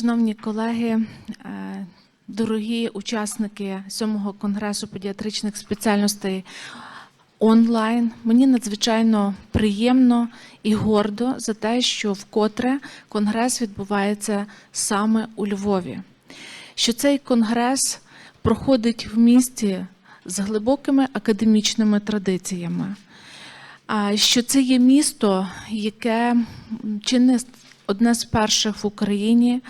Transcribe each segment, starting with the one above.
Шановні колеги, е, дорогі учасники сьомого конгресу педіатричних спеціальностей онлайн, мені надзвичайно приємно і гордо за те, що вкотре конгрес відбувається саме у Львові. Що цей конгрес проходить в місті з глибокими академічними традиціями. Що це є місто, яке чи не одне з перших в Україні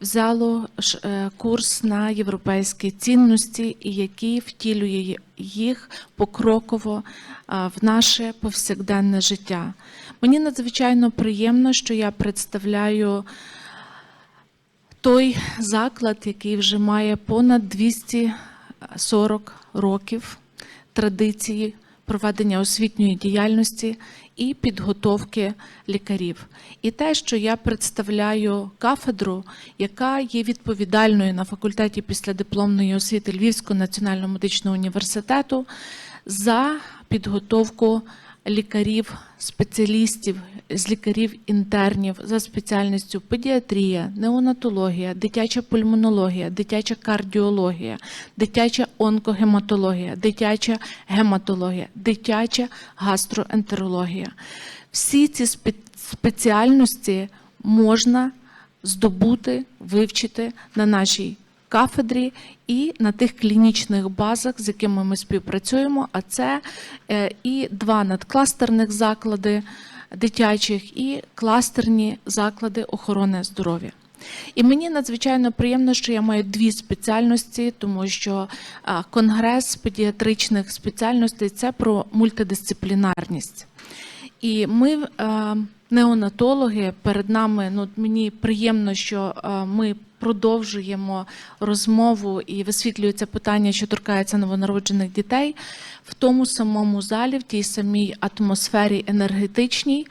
взяло е, курс на європейські цінності, і який втілює їх покроково в наше повсякденне життя. Мені надзвичайно приємно, що я представляю той заклад, який вже має понад 240 років традиції проведення освітньої діяльності і підготовки лікарів. І те, що я представляю кафедру, яка є відповідальною на факультеті післядипломної освіти Львівського національного медичного університету за підготовку лікарів, спеціалістів з лікарів-інтернів за спеціальністю педіатрія, неонатологія, дитяча пульмонологія, дитяча кардіологія, дитяча онкогематологія, дитяча гематологія, дитяча гастроентерологія. Всі ці спеціальності можна здобути, вивчити на нашій кафедрі і на тих клінічних базах, з якими ми співпрацюємо. А це е, і два надкластерних заклади дитячих, і кластерні заклади охорони здоров'я. І мені надзвичайно приємно, що я маю дві спеціальності, тому що конгрес педіатричних спеціальностей це про мультидисциплінарність. І ми, е, неонатологи, перед нами, ну мені приємно, що е, ми продовжуємо розмову і висвітлюється питання, що торкається новонароджених дітей в тому самому залі, в тій самій атмосфері енергетичній,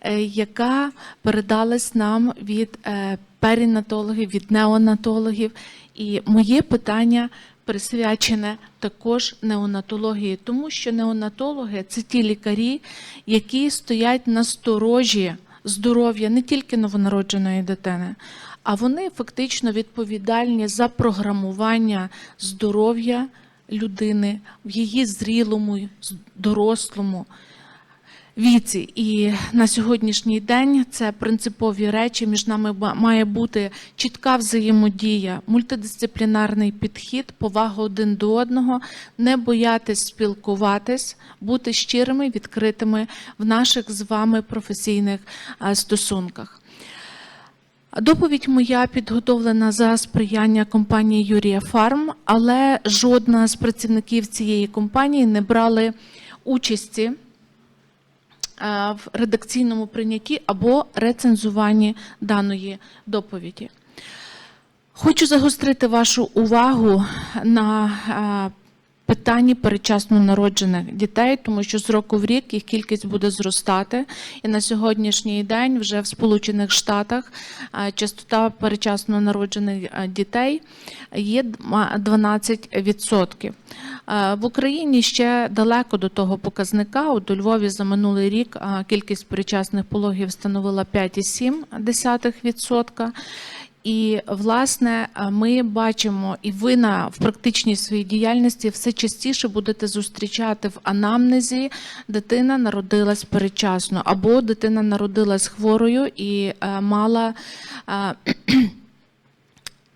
е, яка передалась нам від е, перинатологів, від неонатологів. І моє питання присвячене також неонатології, тому що неонатологи це ті лікарі, які стоять на сторожі здоров'я не тільки новонародженої дитини, а вони фактично відповідальні за програмування здоров'я людини в її зрілому, дорослому віці. І на сьогоднішній день це принципові речі. Між нами має бути чітка взаємодія, мультидисциплінарний підхід, повага один до одного, не боятись спілкуватись, бути щирими, відкритими в наших з вами професійних стосунках. Доповідь моя підготовлена за сприяння компанії Юрія Фарм, але жодна з працівників цієї компанії не брали участі е, в редакційному прийнятті або рецензуванні даної доповіді. Хочу загострити вашу увагу на е, питанні передчасно народжених дітей, тому що з року в рік їх кількість буде зростати. І на сьогоднішній день вже в Сполучених Штатах частота передчасно народжених дітей є дма- 12%. Е, В Україні ще далеко до того показника. От у Львові за минулий рік кількість передчасних пологів становила 5,7%. І власне ми бачимо, і ви на в практичній своїй діяльності все частіше будете зустрічати в анамнезі. Дитина народилась передчасно, або дитина народилась хворою і е, мала е,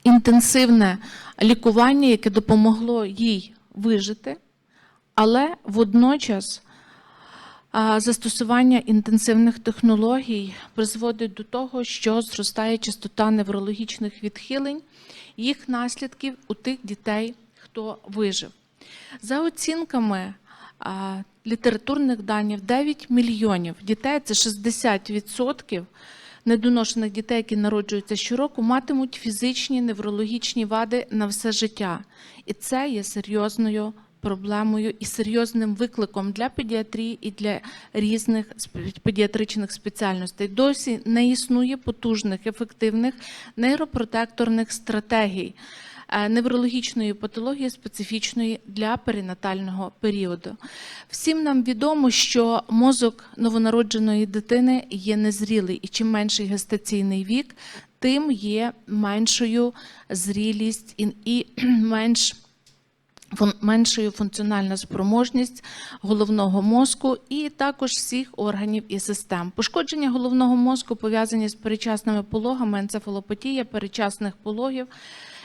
інтенсивне лікування, яке допомогло їй вижити, але водночас. Застосування інтенсивних технологій призводить до того, що зростає частота неврологічних відхилень, їх наслідків у тих дітей, хто вижив. За оцінками літературних даних, 9 мільйонів дітей це 60% недоношених дітей, які народжуються щороку, матимуть фізичні неврологічні вади на все життя. І це є серйозною проблемою і серйозним викликом для педіатрії і для різних педіатричних спеціальностей. Досі не існує потужних, ефективних нейропротекторних стратегій е, неврологічної патології специфічної для перинатального періоду. Всім нам відомо, що мозок новонародженої дитини є незрілий, і чим менший гестаційний вік, тим є меншою зрілість і, менш меншою функціональна спроможність головного мозку і також всіх органів і систем. Пошкодження головного мозку пов'язані з перечасними пологами, енцефалопатія перечасних пологів.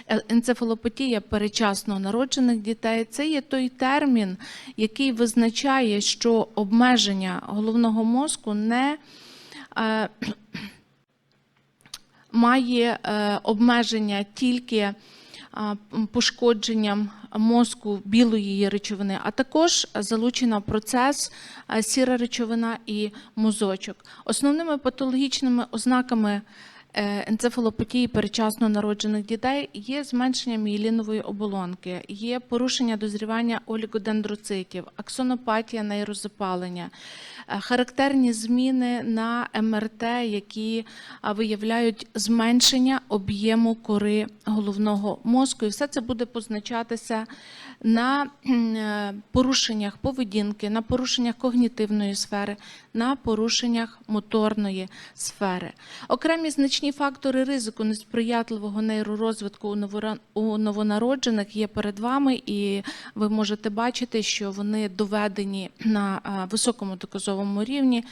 е, Енцефалопатія перечасно народжених дітей це є той термін, який визначає, що обмеження головного мозку не е, має е, обмеження тільки пошкодженням мозку білої її речовини, а також залучена процес сіра речовина і мозочок. Основними патологічними ознаками енцефалопатії перечасно народжених дітей є зменшення мієлінової оболонки, є порушення дозрівання олігодендроцитів, аксонопатія, нейрозапалення, е, характерні зміни на МРТ, які виявляють зменшення об'єму кори головного мозку. І все це буде позначатися на е, порушеннях поведінки, на порушеннях когнітивної сфери, на порушеннях моторної сфери. Окремі значні фактори ризику несприятливого нейророзвитку у новонароджених є перед вами, і ви можете бачити, що вони доведені на високому доказовому рівні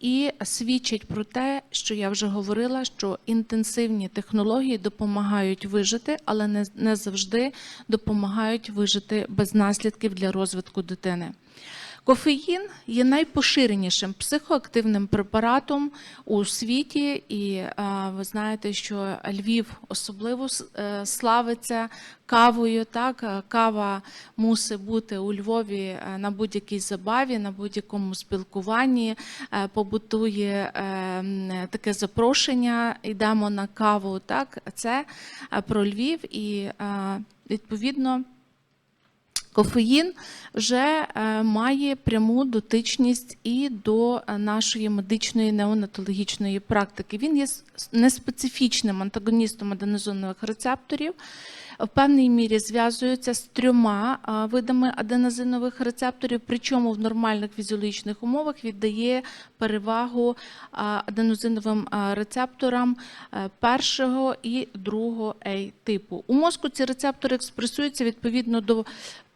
і свідчать про те, що я вже говорила, що інтенсивні технології допомагають вижити, але не завжди допомагають вижити без наслідків для розвитку дитини. Кофеїн є найпоширенішим психоактивним препаратом у світі, і е, ви знаєте, що Львів особливо е, славиться кавою. Так, Е, кава мусить бути у Львові на будь-якій забаві, на будь-якому спілкуванні. Побутує таке запрошення. Йдемо на каву. Так, це про Львів і відповідно. Кофеїн вже е, має пряму дотичність і до е, нашої медичної неонатологічної практики. Він є неспецифічним антагоністом аденозонових рецепторів. В певній мірі зв'язується з трьома видами аденозинових рецепторів, причому в нормальних фізіологічних умовах віддає перевагу аденозиновим рецепторам е, першого і другого A типу. У мозку ці рецептори експресуються відповідно до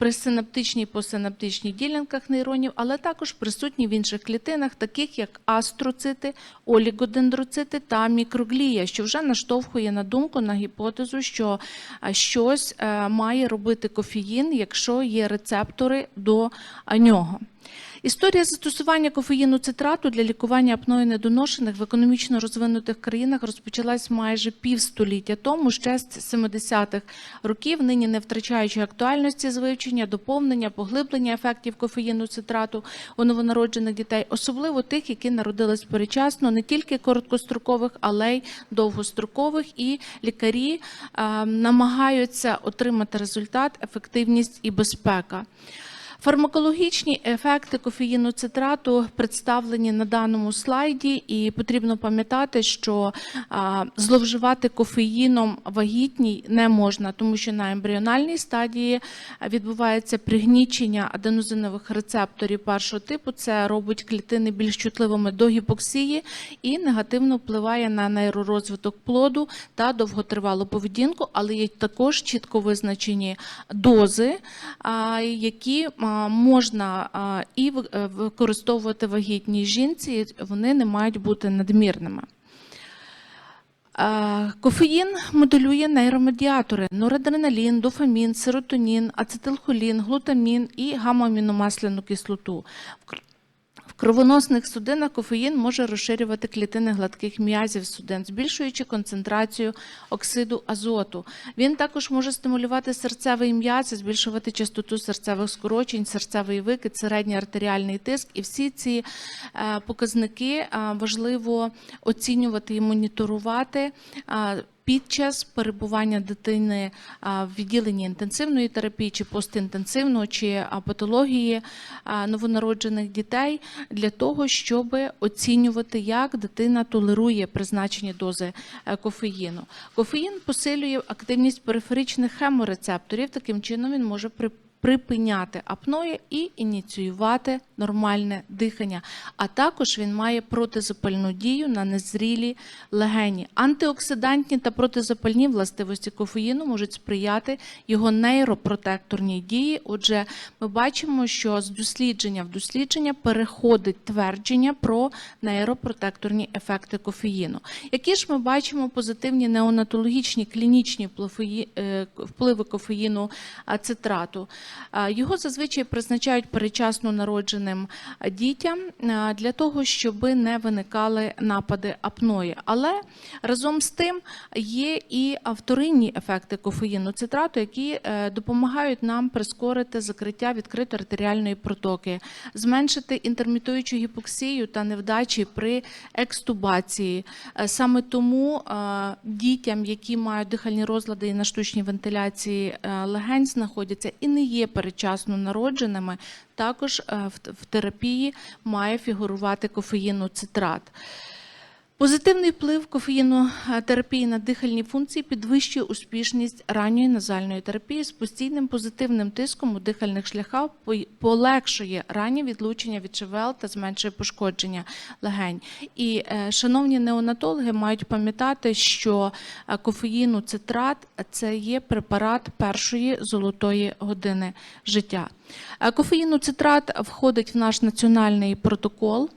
присинаптичній і посинаптичній ділянках нейронів, але також присутні в інших клітинах, таких як астроцити, олігодендроцити та мікроглія, що вже наштовхує на думку на гіпотезу, що щось е, має робити кофеїн, якщо є рецептори до нього. Історія застосування кофеїну цитрату для лікування апної недоношених в економічно розвинутих країнах розпочалась майже півстоліття тому, ще з 70-х років, нині не втрачаючи актуальності з вивчення, доповнення, поглиблення ефектів кофеїну цитрату у новонароджених дітей, особливо тих, які народились перечасно, не тільки короткострокових, але й довгострокових. І лікарі е, намагаються отримати результат, ефективність і безпека. Фармакологічні ефекти кофеїну цитрату представлені на даному слайді, і потрібно пам'ятати, що зловживати кофеїном вагітній не можна, тому що на ембріональній стадії відбувається пригнічення аденозинових рецепторів першого типу. Це робить клітини більш чутливими до гіпоксії і негативно впливає на нейророзвиток плоду та довготривалу поведінку, але є також чітко визначені дози, які можна і е, використовувати вагітній жінці, вони не мають бути надмірними. Кофеїн моделює нейромедіатори: норадреналін, дофамін, серотонін, ацетилхолін, глутамін і гамма-аміномасляну кислоту. Кровоносних судинах кофеїн може розширювати клітини гладких м'язів судин, збільшуючи концентрацію оксиду азоту. Він також може стимулювати серцевий м'яз, збільшувати частоту серцевих скорочень, серцевий викид, середній артеріальний тиск. І всі ці е, показники е, важливо оцінювати і моніторувати. Під час перебування дитини в відділенні інтенсивної терапії чи постінтенсивної, чи патології новонароджених дітей для того, щоб оцінювати, як дитина толерує призначені дози е, кофеїну. Кофеїн посилює активність периферичних хеморецепторів. Таким чином він може при Припиняти апної і ініціювати нормальне дихання. А також він має протизапальну дію на незрілі легені. Антиоксидантні та протизапальні властивості кофеїну можуть сприяти його нейропротекторній дії. Отже, ми бачимо, що з дослідження в дослідження переходить твердження про нейропротекторні ефекти кофеїну. Які ж ми бачимо позитивні неонатологічні клінічні впливи- е, кофеїну а, цитрату? Його зазвичай призначають перечасно народженим дітям для того, щоб не виникали напади апної. Але разом з тим є і вторинні ефекти кофеїну цитрату, які е, допомагають нам прискорити закриття відкритої артеріальної протоки, зменшити інтермітуючу гіпоксію та невдачі при екстубації. Е, Саме тому е, дітям, які мають дихальні розлади і на штучній вентиляції легень знаходяться і не є передчасно народженими, також е, в терапії має фігурувати кофеїноцитрат. Позитивний вплив кофеїнотерапії на дихальні функції підвищує успішність ранньої назальної терапії з постійним позитивним тиском у дихальних шляхах, полегшує раннє відлучення від ЧВЛ та зменшує пошкодження легень. І е, шановні неонатологи мають пам'ятати, що е, кофеїноцитрат – це є препарат першої золотої години життя. Е, Кофеїноцитрат входить в наш національний протокол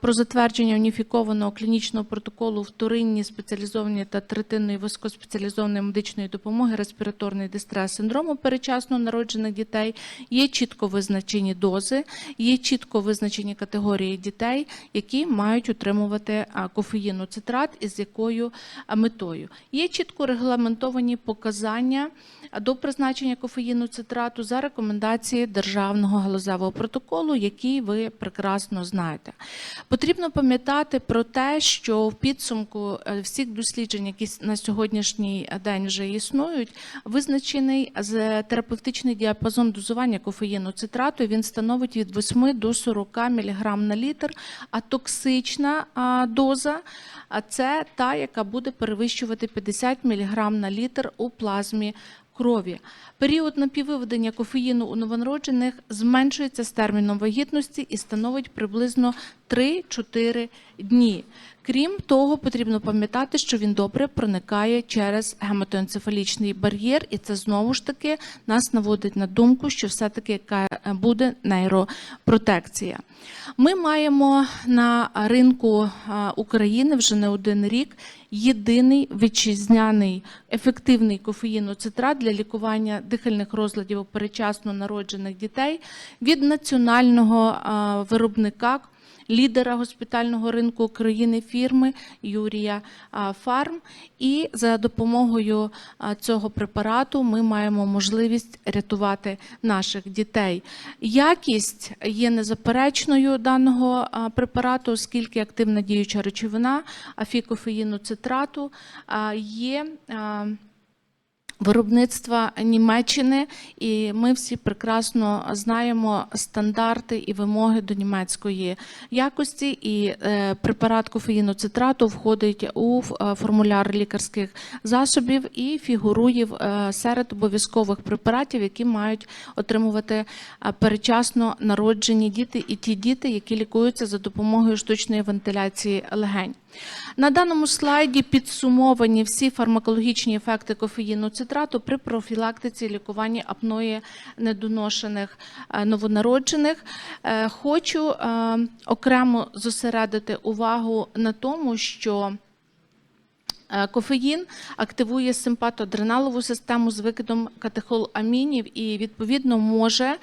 про затвердження уніфікованого клінічного протоколу вторинні спеціалізованої та третинної високоспеціалізованої медичної допомоги респіраторний дистрес синдрому перечасно народжених дітей. Є чітко визначені дози, є чітко визначені категорії дітей, які мають утримувати а, кофеїноцитрат і якою метою. Є чітко регламентовані показання до призначення кофеїноцитрату за рекомендації державного галузевого протоколу, який ви прекрасно знаєте. Потрібно пам'ятати про те, що в підсумку е, всіх досліджень, які на сьогоднішній день вже існують, визначений терапевтичний діапазон дозування кофеїну цитрату. Він становить від 8 до 40 мг на літр, а токсична доза це та, яка буде перевищувати 50 мг на літр у плазмі крові. Період напіввиведення кофеїну у новонароджених зменшується з терміном вагітності і становить приблизно 3-4 дні. Крім того, потрібно пам'ятати, що він добре проникає через гематоенцефалічний бар'єр, і це знову ж таки нас наводить на думку, що все-таки буде нейропротекція. Ми маємо на ринку України вже не один рік єдиний вітчизняний ефективний кофеїноцитрат для лікування дихальних розладів у перечасно народжених дітей від національного виробника лідера госпітального ринку України фірми Юрія Фарм. І за допомогою цього препарату ми маємо можливість рятувати наших дітей. Якість є незаперечною даного препарату, оскільки активна діюча речовина афікофеїноцитрату а, є. Виробництва Німеччини, і ми всі прекрасно знаємо стандарти і вимоги до німецької якості. І е, препарат кофеїноцитрату входить у е, формуляр лікарських засобів і фігурує е, серед обов'язкових препаратів, які мають отримувати перечасно народжені діти і ті діти, які лікуються за допомогою штучної вентиляції легень. На даному слайді підсумовані всі фармакологічні ефекти кофеїну цитрату при профілактиці лікуванні апної недоношених е, новонароджених. Е, Хочу е, окремо зосередити увагу на тому, що Кофеїн активує симпатоадреналову систему з викидом катехоламінів і відповідно може е,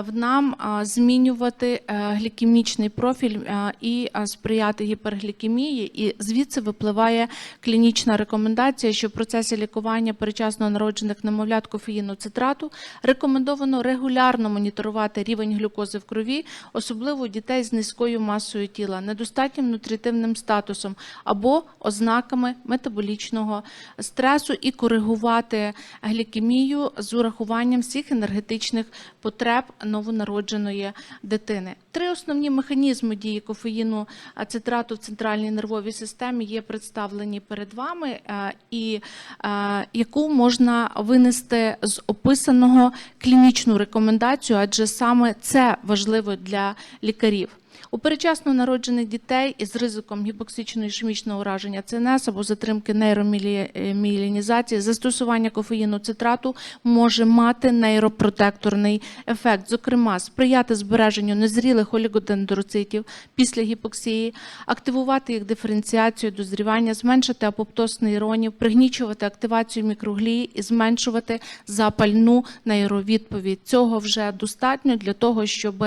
в нам е, змінювати е, глікемічний профіль е, і е, сприяти гіперглікемії. І звідси випливає клінічна рекомендація, що в процесі лікування перечасно народжених немовлят кофеїноцитрату рекомендовано регулярно моніторувати рівень глюкози в крові, особливо дітей з низькою масою тіла, недостатнім нутритивним статусом або ознаками метаболічного стресу і коригувати глікемію з урахуванням всіх енергетичних потреб новонародженої дитини. Три основні механізми дії кофеїну ацетрату в центральній нервовій системі є представлені перед вами, е, і е, яку можна винести з описаного клінічну рекомендацію, адже саме це важливо для лікарів. У передчасно народжених дітей із ризиком гіпоксичного ішемічного ураження ЦНС або затримки нейроміелінізації застосування кофеїну цитрату може мати нейропротекторний ефект, зокрема, сприяти збереженню незрілих олігодендроцитів після гіпоксії, активувати їх диференціацію, дозрівання, зменшити апоптоз нейронів, пригнічувати активацію мікроглії і зменшувати запальну нейровідповідь. Цього вже достатньо для того, щоб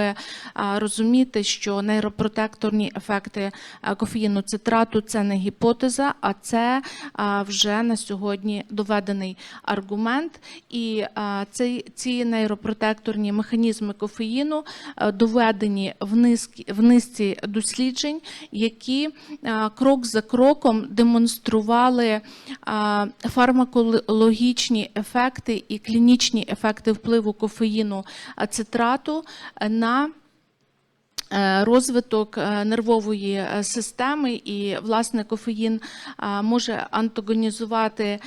розуміти, що нейропротекторні ефекти кофеїну цитрату це не гіпотеза, а це вже на сьогодні доведений аргумент. І ці нейропротекторні механізми кофеїну доведені в, низки, в низці досліджень, які крок за кроком демонстрували фармакологічні ефекти і клінічні ефекти впливу кофеїну цитрату на розвиток е, нервової е, системи, і власне кофеїн може антагонізувати е,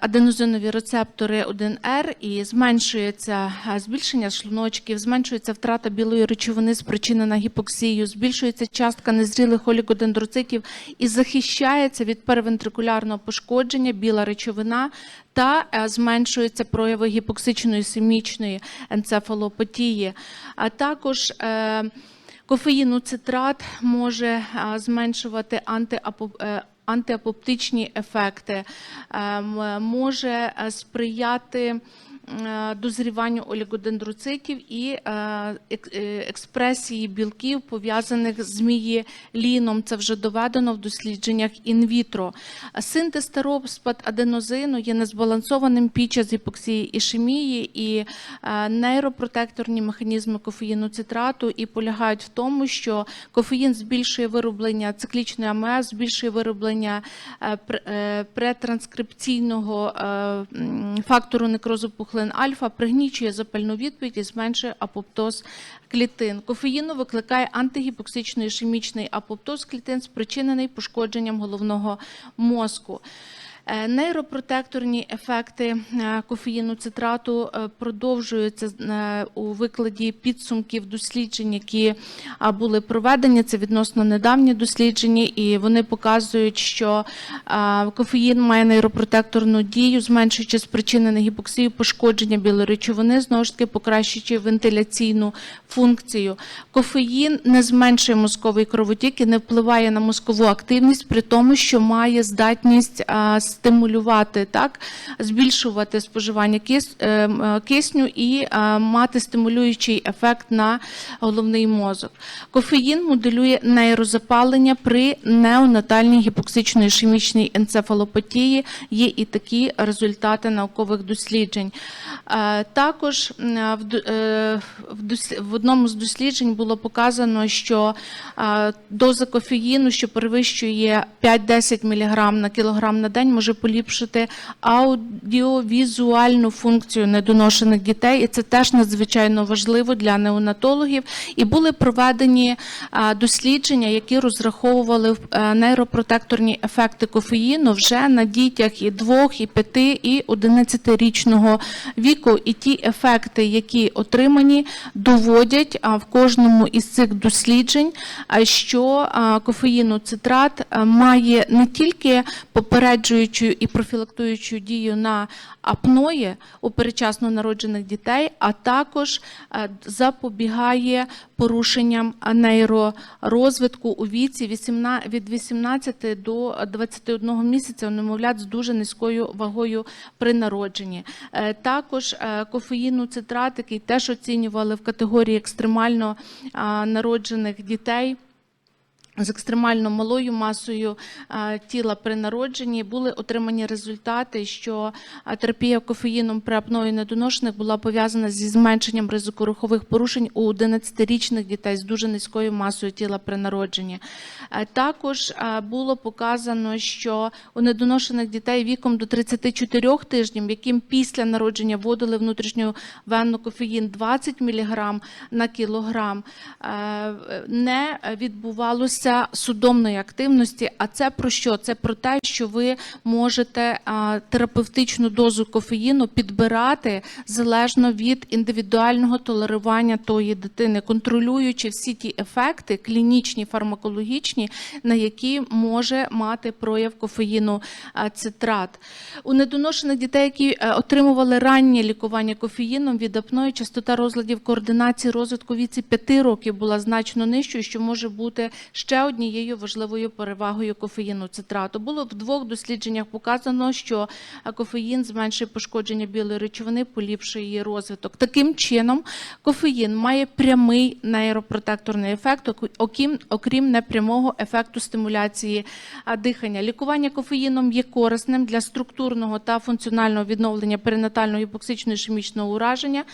аденозинові рецептори 1Р і зменшується е, збільшення шлуночків, зменшується втрата білої речовини, спричинена гіпоксією, збільшується частка незрілих олігодендроцитів і захищається від перевентрикулярного пошкодження біла речовина та е, зменшуються прояви гіпоксичної семічної енцефалопатії. А також е, кофеїноцитрат може е, зменшувати антиапо- е, антиапоптичні ефекти, е, може е, сприяти дозріванню олігодендроцитів і е, е, експресії білків, пов'язаних з мієліном. Це вже доведено в дослідженнях інвітро. Синтез та розпад аденозину є незбалансованим під час гіпоксії ішемії, і е, нейропротекторні механізми кофеїну цитрату і полягають в тому, що кофеїн збільшує вироблення циклічної АМС, збільшує вироблення е, пр- е, претранскрипційного е, фактору некрозу пухлин альфа, пригнічує запальну відповідь і зменшує апоптоз клітин. Кофеїну викликає антигіпоксичний ішемічний апоптоз клітин, спричинений пошкодженням головного мозку. Е, Нейропротекторні ефекти е, кофеїну цитрату е, продовжуються у викладі підсумків досліджень, які були проведені. Це відносно недавні дослідження, і вони показують, що кофеїн має нейропротекторну дію, зменшуючи спричинене гіпоксію, пошкодження білої речовини, знову ж таки покращуючи вентиляційну функцію. Кофеїн не зменшує мозковий кровотік і не впливає на мозкову активність, при тому, що має здатність стимулювати, так, збільшувати споживання кис, е, е, кисню і мати стимулюючий ефект на головний мозок. Кофеїн моделює нейрозапалення при неонатальній гіпоксичної ішемічній енцефалопатії. Є і такі результати наукових досліджень. Е, Також в, е, одному з досліджень було показано, що е, доза кофеїну, що перевищує 5-10 мг на кілограм на день, може поліпшити аудіовізуальну функцію недоношених дітей, і це теж надзвичайно важливо для неонатологів. І були проведені дослідження, які розраховували е, нейропротекторні ефекти кофеїну вже на дітях і 2, і 5, і 11-річного віку. І ті ефекти, які отримані, доводять в кожному із цих досліджень, що кофеїноцитрат має не тільки попереджуючу і профілактуючу дію на апної у передчасно народжених дітей, а також запобігає порушенням нейророзвитку у віці 18 від 18 до 21 місяця у немовлят з дуже низькою вагою при народженні. Е, Також е, кофеїноцитрат, який теж оцінювали в категорії екстремально народжених дітей. З екстремально малою масою тіла при народженні були отримані результати, що терапія кофеїном при апної недоношених була пов'язана зі зменшенням ризику рухових порушень у 11-річних дітей з дуже низькою масою тіла при народженні. Також було показано, що у недоношених дітей віком до 34 тижнів, яким після народження вводили внутрішню венну кофеїн 20 мг на кілограм, не відбувалося судомної активності. А це про що? Це про те, що ви можете терапевтичну дозу кофеїну підбирати залежно від індивідуального толерування тої дитини, контролюючи всі ті ефекти, клінічні, фармакологічні, на які може мати прояв кофеїну цитрат. У недоношених дітей, які е, отримували раннє лікування кофеїном від апної, частота розладів координації розвитку віці 5 років була значно нижчою, що може бути ще однією важливою перевагою кофеїну цитрату. Було в двох дослідженнях показано, що е, кофеїн зменшує пошкодження білої речовини, поліпшує її розвиток. Таким чином, кофеїн має прямий нейропротекторний ефект, окрім, окрім непрямого ефекту стимуляції дихання. Лікування кофеїном є корисним для структурного та функціонального відновлення перинатального гіпоксичного ішемічного ураження.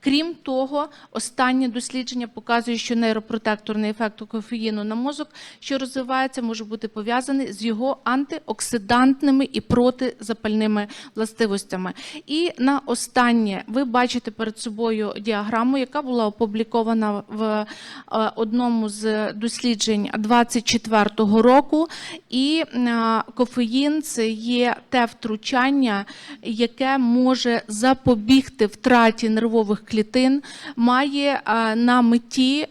Крім того, останнє дослідження показує, що нейропротекторний ефект кофеїну на мозок, що розвивається, може бути пов'язаний з його антиоксидантними і протизапальними властивостями. І на останнє ви бачите перед собою діаграму, яка була опублікована в е, одному з досліджень 24-го року. І е, кофеїн це є те втручання, яке може запобігти втраті нервових клітин, має е, на меті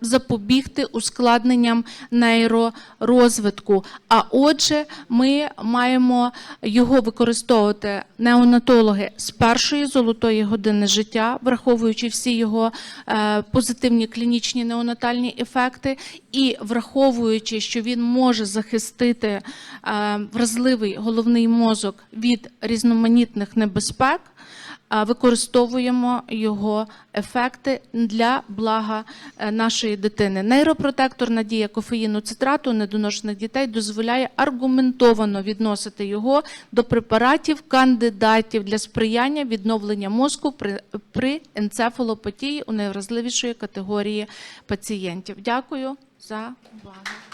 запобігти ускладненням нейророзвитку. А отже, ми маємо його використовувати неонатологи з першої золотої години життя, враховуючи всі його е, позитивні клінічні неонатальні ефекти, і враховуючи, що він може захистити е, вразливий головний мозок від різноманітних небезпек. Використовуємо його ефекти для блага е, нашої дитини. Нейропротекторна дія кофеїну цитрату недоношених дітей дозволяє аргументовано відносити його до препаратів кандидатів для сприяння відновлення мозку при, при енцефалопатії у найвразливішої категорії пацієнтів. Дякую за увагу.